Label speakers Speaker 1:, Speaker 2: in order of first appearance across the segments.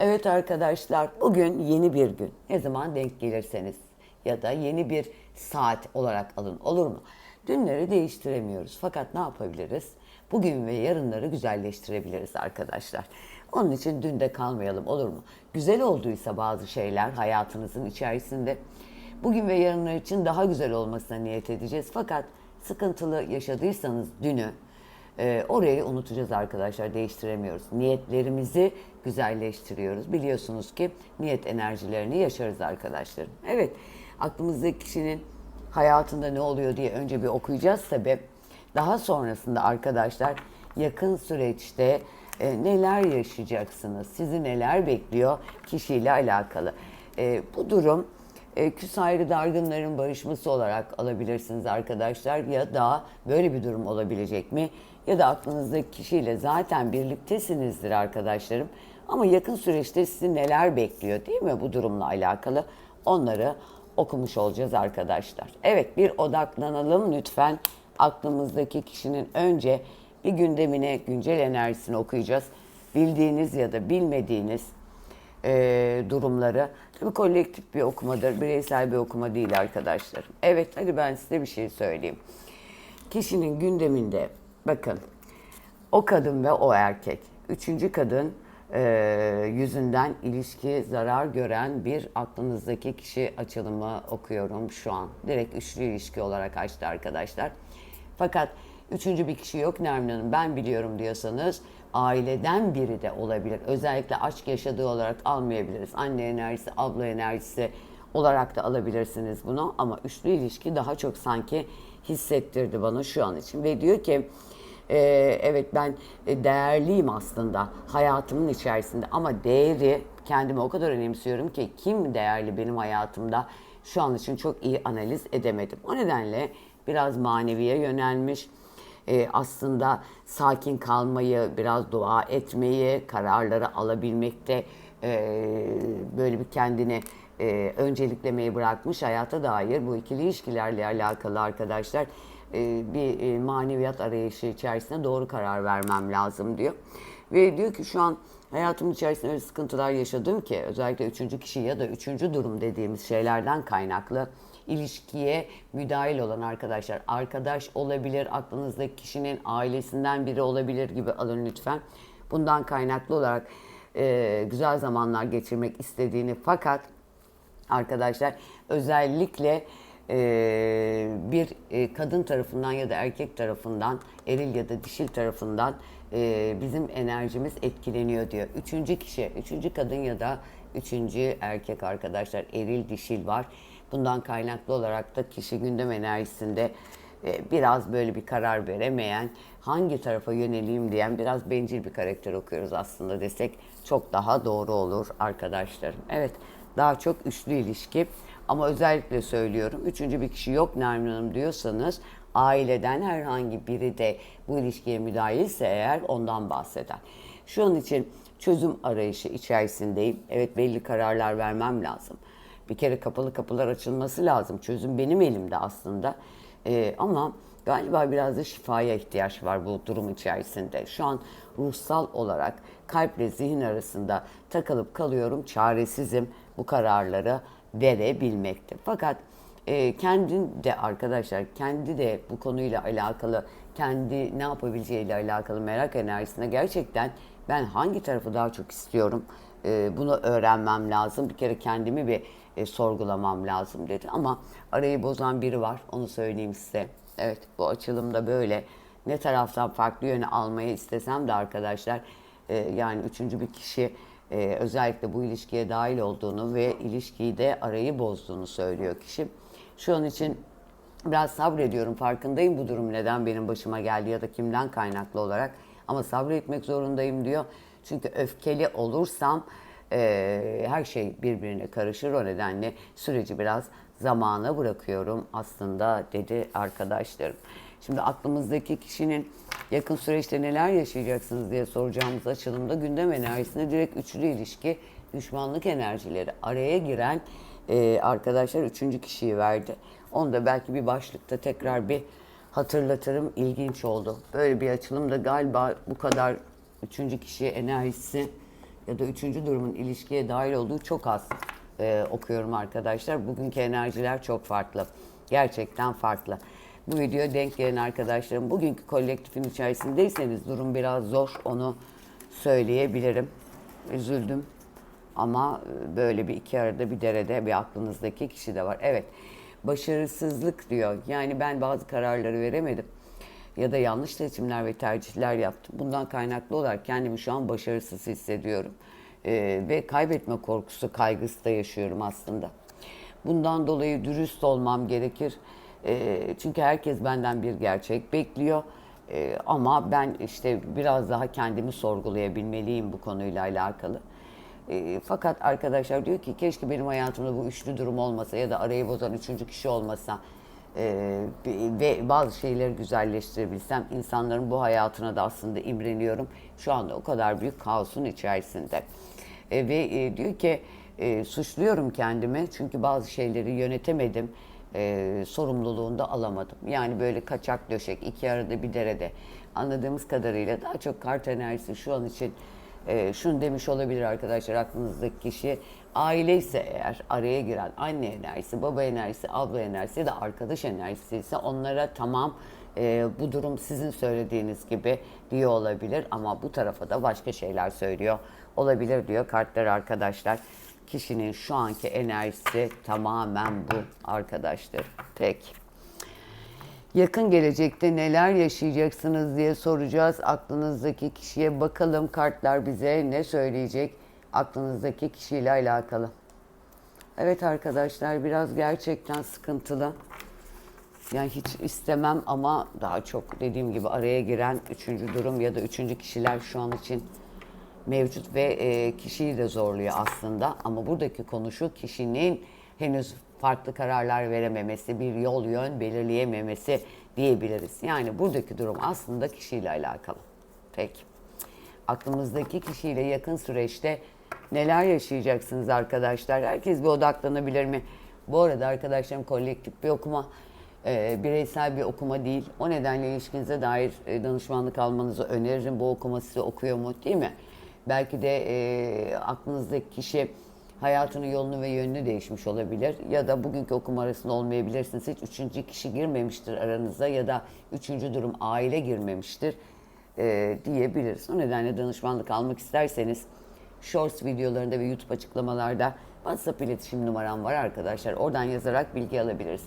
Speaker 1: Evet arkadaşlar bugün yeni bir gün. Ne zaman denk gelirseniz ya da yeni bir saat olarak alın olur mu? Dünleri değiştiremiyoruz fakat ne yapabiliriz? Bugün ve yarınları güzelleştirebiliriz arkadaşlar. Onun için dünde kalmayalım olur mu? Güzel olduysa bazı şeyler hayatınızın içerisinde bugün ve yarınlar için daha güzel olmasına niyet edeceğiz. Fakat sıkıntılı yaşadıysanız dünü ee, orayı unutacağız arkadaşlar, değiştiremiyoruz. Niyetlerimizi güzelleştiriyoruz. Biliyorsunuz ki niyet enerjilerini yaşarız arkadaşlarım. Evet, aklımızdaki kişinin hayatında ne oluyor diye önce bir okuyacağız tabii. Daha sonrasında arkadaşlar yakın süreçte e, neler yaşayacaksınız, sizi neler bekliyor kişiyle alakalı. E, bu durum e, küs ayrı dargınların barışması olarak alabilirsiniz arkadaşlar ya da böyle bir durum olabilecek mi? Ya da aklınızdaki kişiyle zaten birliktesinizdir arkadaşlarım. Ama yakın süreçte sizi neler bekliyor değil mi bu durumla alakalı? Onları okumuş olacağız arkadaşlar. Evet bir odaklanalım lütfen. Aklımızdaki kişinin önce bir gündemine, güncel enerjisini okuyacağız. Bildiğiniz ya da bilmediğiniz e, durumları. Tabii kolektif bir okumadır, bireysel bir okuma değil arkadaşlarım. Evet, hadi ben size bir şey söyleyeyim. Kişinin gündeminde, bakın, o kadın ve o erkek. Üçüncü kadın e, yüzünden ilişki zarar gören bir aklınızdaki kişi açılımı okuyorum şu an. Direkt üçlü ilişki olarak açtı arkadaşlar. Fakat üçüncü bir kişi yok Nermin Hanım ben biliyorum diyorsanız aileden biri de olabilir. Özellikle aşk yaşadığı olarak almayabiliriz. Anne enerjisi, abla enerjisi olarak da alabilirsiniz bunu. Ama üçlü ilişki daha çok sanki hissettirdi bana şu an için. Ve diyor ki e, evet ben e, değerliyim aslında hayatımın içerisinde ama değeri kendime o kadar önemsiyorum ki kim değerli benim hayatımda şu an için çok iyi analiz edemedim. O nedenle biraz maneviye yönelmiş. Ee, aslında sakin kalmayı, biraz dua etmeyi, kararları alabilmekte e, böyle bir kendini e, önceliklemeyi bırakmış hayata dair bu ikili ilişkilerle alakalı arkadaşlar e, bir e, maneviyat arayışı içerisinde doğru karar vermem lazım diyor. Ve diyor ki şu an hayatım içerisinde öyle sıkıntılar yaşadım ki özellikle üçüncü kişi ya da üçüncü durum dediğimiz şeylerden kaynaklı ilişkiye müdahil olan arkadaşlar. Arkadaş olabilir, aklınızdaki kişinin ailesinden biri olabilir gibi alın lütfen. Bundan kaynaklı olarak e, güzel zamanlar geçirmek istediğini fakat arkadaşlar özellikle e, bir e, kadın tarafından ya da erkek tarafından, eril ya da dişil tarafından e, bizim enerjimiz etkileniyor diyor. Üçüncü kişi, üçüncü kadın ya da üçüncü erkek arkadaşlar, eril dişil var. Bundan kaynaklı olarak da kişi gündem enerjisinde e, biraz böyle bir karar veremeyen, hangi tarafa yöneleyim diyen biraz bencil bir karakter okuyoruz aslında desek çok daha doğru olur arkadaşlarım. Evet, daha çok üçlü ilişki ama özellikle söylüyorum üçüncü bir kişi yok Nermin Hanım diyorsanız aileden herhangi biri de bu ilişkiye müdahilse eğer ondan bahseder. Şu an için çözüm arayışı içerisindeyim. Evet belli kararlar vermem lazım. Bir kere kapalı kapılar açılması lazım. Çözüm benim elimde aslında. Ee, ama galiba biraz da şifaya ihtiyaç var bu durum içerisinde. Şu an ruhsal olarak kalple zihin arasında takılıp kalıyorum. Çaresizim bu kararları verebilmekte. Fakat e, kendin de arkadaşlar kendi de bu konuyla alakalı kendi ne yapabileceğiyle alakalı merak enerjisine gerçekten ben hangi tarafı daha çok istiyorum e, bunu öğrenmem lazım. Bir kere kendimi bir e, sorgulamam lazım dedi ama arayı bozan biri var onu söyleyeyim size. Evet bu açılımda böyle ne taraftan farklı yöne almayı istesem de arkadaşlar e, yani üçüncü bir kişi e, özellikle bu ilişkiye dahil olduğunu ve ilişkiyi de arayı bozduğunu söylüyor kişi. Şu an için biraz sabrediyorum farkındayım bu durum neden benim başıma geldi ya da kimden kaynaklı olarak ama sabretmek zorundayım diyor. Çünkü öfkeli olursam Ee, her şey birbirine karışır. O nedenle süreci biraz zamana bırakıyorum aslında dedi arkadaşlarım. Şimdi aklımızdaki kişinin yakın süreçte neler yaşayacaksınız diye soracağımız açılımda gündem enerjisinde direkt üçlü ilişki, düşmanlık enerjileri araya giren e, arkadaşlar üçüncü kişiyi verdi. Onu da belki bir başlıkta tekrar bir hatırlatırım. İlginç oldu. Böyle bir açılımda galiba bu kadar üçüncü kişi enerjisi ya da üçüncü durumun ilişkiye dahil olduğu çok az e, okuyorum arkadaşlar. Bugünkü enerjiler çok farklı. Gerçekten farklı. Bu videoya denk gelen arkadaşlarım bugünkü kolektifin içerisindeyseniz durum biraz zor onu söyleyebilirim. Üzüldüm ama e, böyle bir iki arada bir derede bir aklınızdaki kişi de var. Evet başarısızlık diyor. Yani ben bazı kararları veremedim ya da yanlış seçimler ve tercihler yaptım. Bundan kaynaklı olarak kendimi şu an başarısız hissediyorum. Ee, ve kaybetme korkusu, kaygısı da yaşıyorum aslında. Bundan dolayı dürüst olmam gerekir. Ee, çünkü herkes benden bir gerçek bekliyor. Ee, ama ben işte biraz daha kendimi sorgulayabilmeliyim bu konuyla alakalı. E, fakat arkadaşlar diyor ki keşke benim hayatımda bu üçlü durum olmasa ya da arayı bozan üçüncü kişi olmasa e, ve bazı şeyleri güzelleştirebilsem insanların bu hayatına da aslında imreniyorum. Şu anda o kadar büyük kaosun içerisinde. E, ve e, diyor ki e, suçluyorum kendimi çünkü bazı şeyleri yönetemedim. E, sorumluluğunu da alamadım. Yani böyle kaçak döşek iki arada bir derede anladığımız kadarıyla daha çok kart enerjisi şu an için e, şunu demiş olabilir arkadaşlar aklınızdaki kişi aile ise eğer araya giren anne enerjisi, baba enerjisi, abla enerjisi ya da arkadaş enerjisi ise onlara tamam e, bu durum sizin söylediğiniz gibi diyor olabilir ama bu tarafa da başka şeyler söylüyor olabilir diyor kartlar arkadaşlar. Kişinin şu anki enerjisi tamamen bu arkadaşlar. Tek. Yakın gelecekte neler yaşayacaksınız diye soracağız. Aklınızdaki kişiye bakalım kartlar bize ne söyleyecek aklınızdaki kişiyle alakalı. Evet arkadaşlar biraz gerçekten sıkıntılı. Yani hiç istemem ama daha çok dediğim gibi araya giren üçüncü durum ya da üçüncü kişiler şu an için mevcut ve e, kişiyi de zorluyor aslında. Ama buradaki konu şu kişinin henüz farklı kararlar verememesi, bir yol yön belirleyememesi diyebiliriz. Yani buradaki durum aslında kişiyle alakalı. Peki. Aklımızdaki kişiyle yakın süreçte neler yaşayacaksınız arkadaşlar? Herkes bir odaklanabilir mi? Bu arada arkadaşlarım kolektif bir okuma, e, bireysel bir okuma değil. O nedenle ilişkinize dair e, danışmanlık almanızı öneririm. Bu okuma size okuyor mu değil mi? Belki de e, aklınızdaki kişi hayatının yolunu ve yönünü değişmiş olabilir. Ya da bugünkü okuma arasında olmayabilirsiniz. Hiç üçüncü kişi girmemiştir aranıza ya da üçüncü durum aile girmemiştir e, diyebiliriz. O nedenle danışmanlık almak isterseniz Shorts videolarında ve YouTube açıklamalarda WhatsApp iletişim numaram var arkadaşlar. Oradan yazarak bilgi alabiliriz.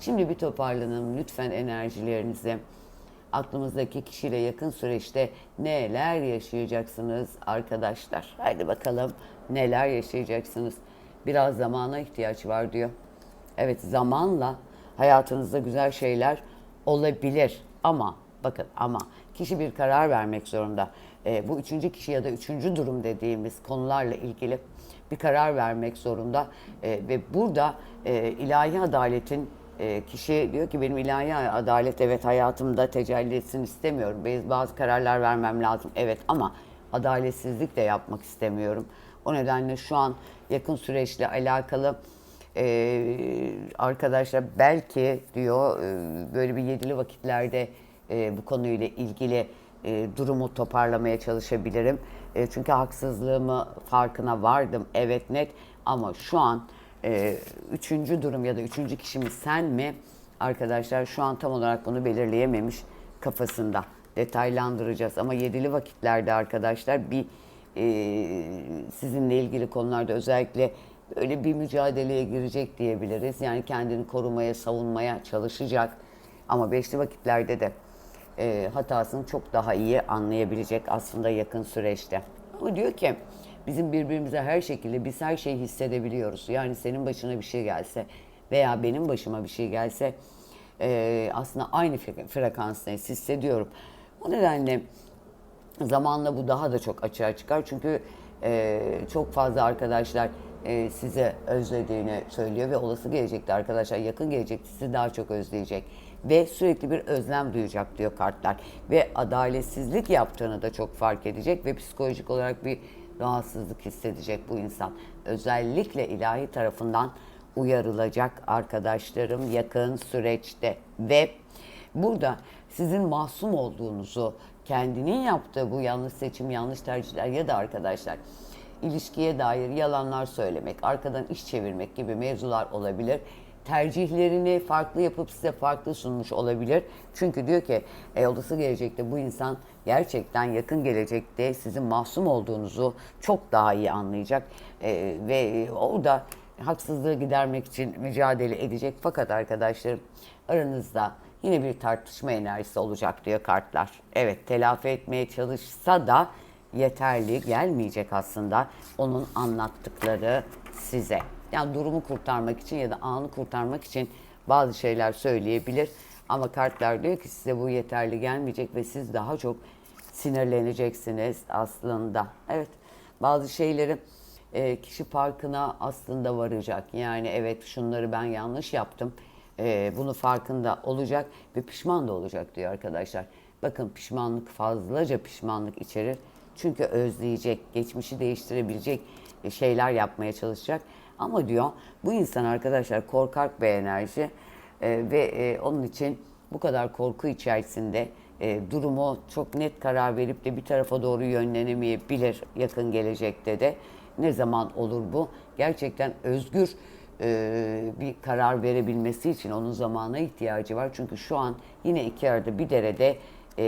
Speaker 1: Şimdi bir toparlanalım. Lütfen enerjilerinizi aklımızdaki kişiyle yakın süreçte neler yaşayacaksınız arkadaşlar? Haydi bakalım neler yaşayacaksınız? Biraz zamana ihtiyaç var diyor. Evet zamanla hayatınızda güzel şeyler olabilir ama bakın ama kişi bir karar vermek zorunda. E, bu üçüncü kişi ya da üçüncü durum dediğimiz konularla ilgili bir karar vermek zorunda e, ve burada e, ilahi adaletin e, kişi diyor ki benim ilahi adalet evet hayatımda tecelli etsin istemiyorum. Bazı, kararlar vermem lazım evet ama adaletsizlik de yapmak istemiyorum. O nedenle şu an yakın süreçle alakalı e, arkadaşlar belki diyor e, böyle bir yedili vakitlerde e, bu konuyla ilgili e, durumu toparlamaya çalışabilirim. E, çünkü haksızlığımı farkına vardım evet net ama şu an e, üçüncü durum ya da üçüncü kişi mi sen mi arkadaşlar şu an tam olarak bunu belirleyememiş kafasında detaylandıracağız ama yedili vakitlerde arkadaşlar bir e, sizinle ilgili konularda özellikle böyle bir mücadeleye girecek diyebiliriz. Yani kendini korumaya, savunmaya çalışacak. Ama beşli vakitlerde de e, hatasını çok daha iyi anlayabilecek aslında yakın süreçte. Ama diyor ki bizim birbirimize her şekilde biz her şeyi hissedebiliyoruz. Yani senin başına bir şey gelse veya benim başıma bir şey gelse e, aslında aynı frekanstayız hissediyorum. O nedenle zamanla bu daha da çok açığa çıkar. Çünkü e, çok fazla arkadaşlar e, size özlediğini söylüyor ve olası gelecekte arkadaşlar yakın gelecekte sizi daha çok özleyecek ve sürekli bir özlem duyacak diyor kartlar ve adaletsizlik yaptığını da çok fark edecek ve psikolojik olarak bir rahatsızlık hissedecek bu insan. Özellikle ilahi tarafından uyarılacak arkadaşlarım yakın süreçte ve burada sizin masum olduğunuzu, kendinin yaptığı bu yanlış seçim, yanlış tercihler ya da arkadaşlar ilişkiye dair yalanlar söylemek, arkadan iş çevirmek gibi mevzular olabilir. Tercihlerini farklı yapıp size farklı sunmuş olabilir. Çünkü diyor ki e, olası gelecekte bu insan gerçekten yakın gelecekte sizin masum olduğunuzu çok daha iyi anlayacak. E, ve orada haksızlığı gidermek için mücadele edecek. Fakat arkadaşlarım aranızda yine bir tartışma enerjisi olacak diyor kartlar. Evet telafi etmeye çalışsa da yeterli gelmeyecek aslında onun anlattıkları size. Yani durumu kurtarmak için ya da anı kurtarmak için bazı şeyler söyleyebilir. Ama kartlar diyor ki size bu yeterli gelmeyecek ve siz daha çok sinirleneceksiniz aslında. Evet bazı şeyleri e, kişi farkına aslında varacak. Yani evet şunları ben yanlış yaptım. E, bunu farkında olacak ve pişman da olacak diyor arkadaşlar. Bakın pişmanlık fazlaca pişmanlık içerir. Çünkü özleyecek, geçmişi değiştirebilecek e, şeyler yapmaya çalışacak. Ama diyor bu insan arkadaşlar korkak bir enerji e, ve e, onun için bu kadar korku içerisinde e, durumu çok net karar verip de bir tarafa doğru yönlenemeyebilir yakın gelecekte de. Ne zaman olur bu? Gerçekten özgür e, bir karar verebilmesi için onun zamana ihtiyacı var. Çünkü şu an yine iki arada bir derede e,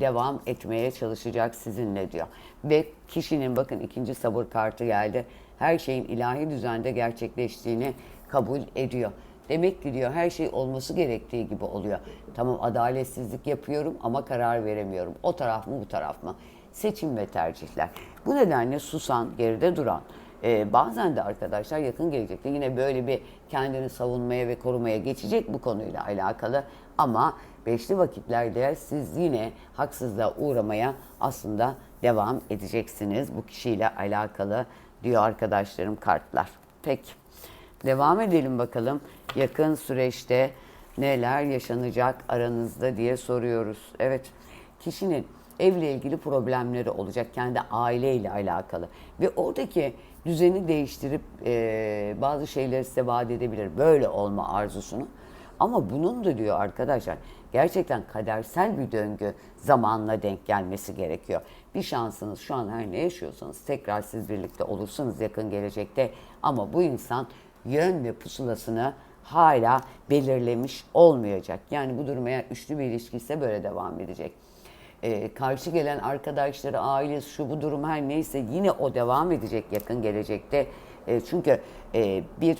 Speaker 1: devam etmeye çalışacak sizinle diyor. Ve kişinin bakın ikinci sabır kartı geldi. Her şeyin ilahi düzende gerçekleştiğini kabul ediyor. Demek ki diyor her şey olması gerektiği gibi oluyor. Tamam adaletsizlik yapıyorum ama karar veremiyorum. O taraf mı bu taraf mı? Seçim ve tercihler. Bu nedenle susan, geride duran, ee, bazen de arkadaşlar yakın gelecekte yine böyle bir kendini savunmaya ve korumaya geçecek bu konuyla alakalı. Ama beşli vakitlerde siz yine haksızlığa uğramaya aslında devam edeceksiniz bu kişiyle alakalı diyor arkadaşlarım kartlar. Peki devam edelim bakalım yakın süreçte neler yaşanacak aranızda diye soruyoruz. Evet kişinin evle ilgili problemleri olacak kendi aileyle alakalı ve oradaki düzeni değiştirip e, bazı şeyleri size vaat edebilir böyle olma arzusunu. Ama bunun da diyor arkadaşlar gerçekten kadersel bir döngü zamanla denk gelmesi gerekiyor. Bir şansınız şu an her ne yaşıyorsanız tekrar siz birlikte olursunuz yakın gelecekte. Ama bu insan yön ve pusulasını hala belirlemiş olmayacak. Yani bu durum eğer üçlü bir ilişki ise böyle devam edecek. Ee, karşı gelen arkadaşları, ailesi, şu bu durum her neyse yine o devam edecek yakın gelecekte. E, çünkü e, bir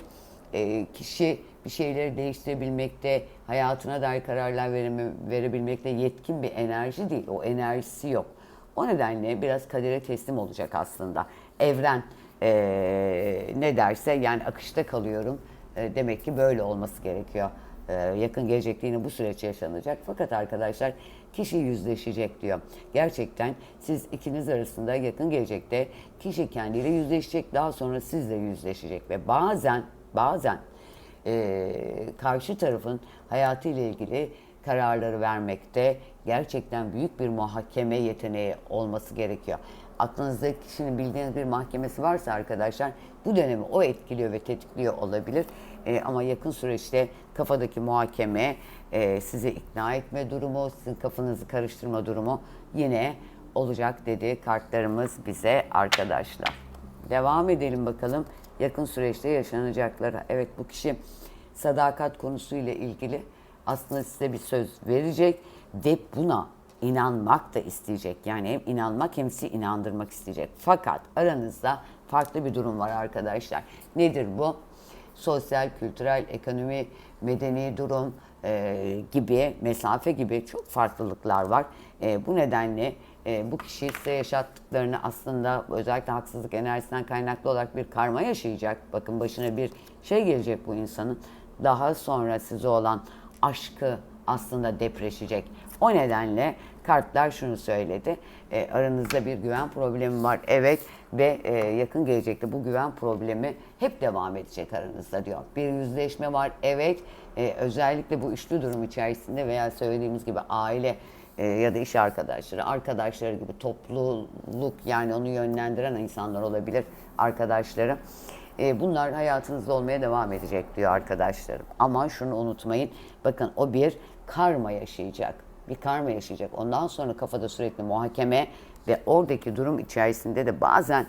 Speaker 1: e, kişi bir şeyleri değiştirebilmekte, hayatına dair kararlar verebilmekte yetkin bir enerji değil. O enerjisi yok. O nedenle biraz kadere teslim olacak aslında. Evren e, ne derse yani akışta kalıyorum. E, demek ki böyle olması gerekiyor. E, yakın gelecekte yine bu süreç yaşanacak. Fakat arkadaşlar kişi yüzleşecek diyor. Gerçekten siz ikiniz arasında yakın gelecekte kişi kendiyle yüzleşecek. Daha sonra sizle yüzleşecek ve bazen bazen e, karşı tarafın hayatıyla ilgili kararları vermekte gerçekten büyük bir muhakeme yeteneği olması gerekiyor. Aklınızda kişinin bildiğiniz bir mahkemesi varsa arkadaşlar bu dönemi o etkiliyor ve tetikliyor olabilir. E, ama yakın süreçte kafadaki muhakeme, e, sizi ikna etme durumu, sizin kafanızı karıştırma durumu yine olacak dedi kartlarımız bize arkadaşlar. Devam edelim bakalım yakın süreçte yaşanacaklara. Evet bu kişi sadakat konusuyla ilgili aslında size bir söz verecek ve buna inanmak da isteyecek. Yani hem inanmak hem sizi inandırmak isteyecek. Fakat aranızda farklı bir durum var arkadaşlar. Nedir bu? Sosyal, kültürel, ekonomi, medeni durum e, gibi, mesafe gibi çok farklılıklar var. E, bu nedenle e, bu kişi size yaşattıklarını aslında özellikle haksızlık enerjisinden kaynaklı olarak bir karma yaşayacak. Bakın başına bir şey gelecek bu insanın. Daha sonra size olan aşkı aslında depreşecek. O nedenle Kartlar şunu söyledi. E, aranızda bir güven problemi var. Evet ve e, yakın gelecekte bu güven problemi hep devam edecek aranızda diyor. Bir yüzleşme var. Evet e, özellikle bu üçlü durum içerisinde veya söylediğimiz gibi aile e, ya da iş arkadaşları, arkadaşları gibi topluluk yani onu yönlendiren insanlar olabilir arkadaşları. E, bunlar hayatınızda olmaya devam edecek diyor arkadaşlarım. Ama şunu unutmayın. Bakın o bir karma yaşayacak. Bir karma yaşayacak. Ondan sonra kafada sürekli muhakeme ve oradaki durum içerisinde de bazen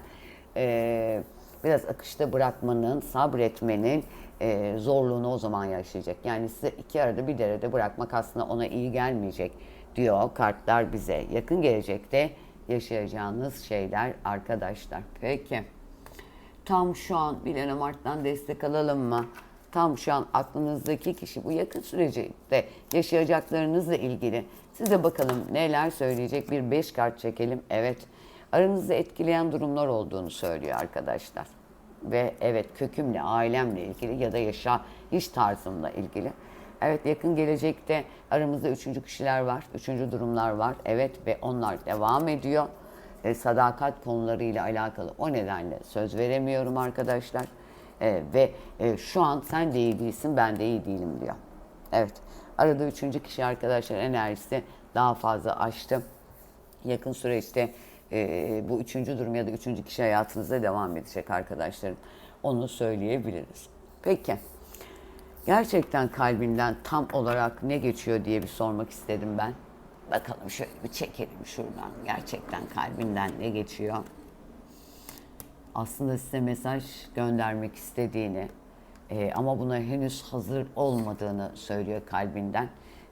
Speaker 1: e, biraz akışta bırakmanın, sabretmenin e, zorluğunu o zaman yaşayacak. Yani size iki arada bir derede bırakmak aslında ona iyi gelmeyecek diyor kartlar bize. Yakın gelecekte yaşayacağınız şeyler arkadaşlar. Peki. Tam şu an Bilene Mart'tan destek alalım mı? Tam şu an aklınızdaki kişi bu yakın sürecinde yaşayacaklarınızla ilgili. Size bakalım neler söyleyecek bir 5 kart çekelim. Evet aranızda etkileyen durumlar olduğunu söylüyor arkadaşlar. Ve evet kökümle, ailemle ilgili ya da yaşayış tarzımla ilgili. Evet yakın gelecekte aramızda üçüncü kişiler var, üçüncü durumlar var. Evet ve onlar devam ediyor e, sadakat konularıyla alakalı. O nedenle söz veremiyorum arkadaşlar. E, ve e, şu an sen de iyi değilsin, ben de iyi değilim diyor. Evet. Arada üçüncü kişi arkadaşlar enerjisi daha fazla açtı. Yakın süreçte e, bu üçüncü durum ya da üçüncü kişi hayatınızda devam edecek arkadaşlarım. Onu söyleyebiliriz. Peki. Gerçekten kalbinden tam olarak ne geçiyor diye bir sormak istedim ben. Bakalım şöyle bir çekelim şuradan. Gerçekten kalbinden ne geçiyor? Aslında size mesaj göndermek istediğini e, ama buna henüz hazır olmadığını söylüyor kalbinden.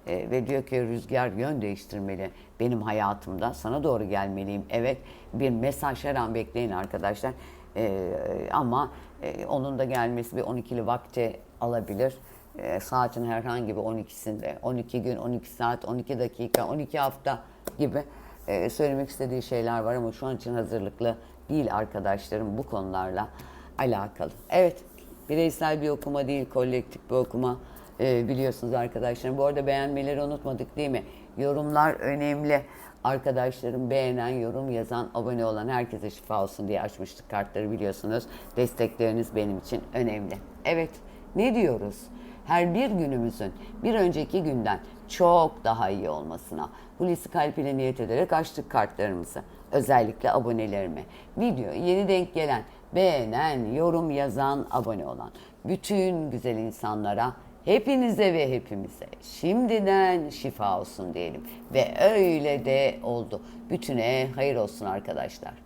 Speaker 1: E, ve diyor ki rüzgar yön değiştirmeli benim hayatımda. Sana doğru gelmeliyim. Evet bir mesaj her an bekleyin arkadaşlar. E, ama e, onun da gelmesi bir 12'li vakti alabilir. E, saatin herhangi bir 12'sinde, 12 gün, 12 saat, 12 dakika, 12 hafta gibi e, söylemek istediği şeyler var ama şu an için hazırlıklı değil arkadaşlarım bu konularla alakalı. Evet, bireysel bir okuma değil, kolektif bir okuma e, biliyorsunuz arkadaşlarım. Bu arada beğenmeleri unutmadık değil mi? Yorumlar önemli. Arkadaşlarım beğenen, yorum yazan, abone olan herkese şifa olsun diye açmıştık kartları biliyorsunuz. Destekleriniz benim için önemli. Evet, ne diyoruz? Her bir günümüzün bir önceki günden çok daha iyi olmasına Hulusi Kalp ile niyet ederek açtık kartlarımızı. Özellikle abonelerime. Video yeni denk gelen, beğenen, yorum yazan, abone olan bütün güzel insanlara hepinize ve hepimize şimdiden şifa olsun diyelim. Ve öyle de oldu. Bütüne hayır olsun arkadaşlar.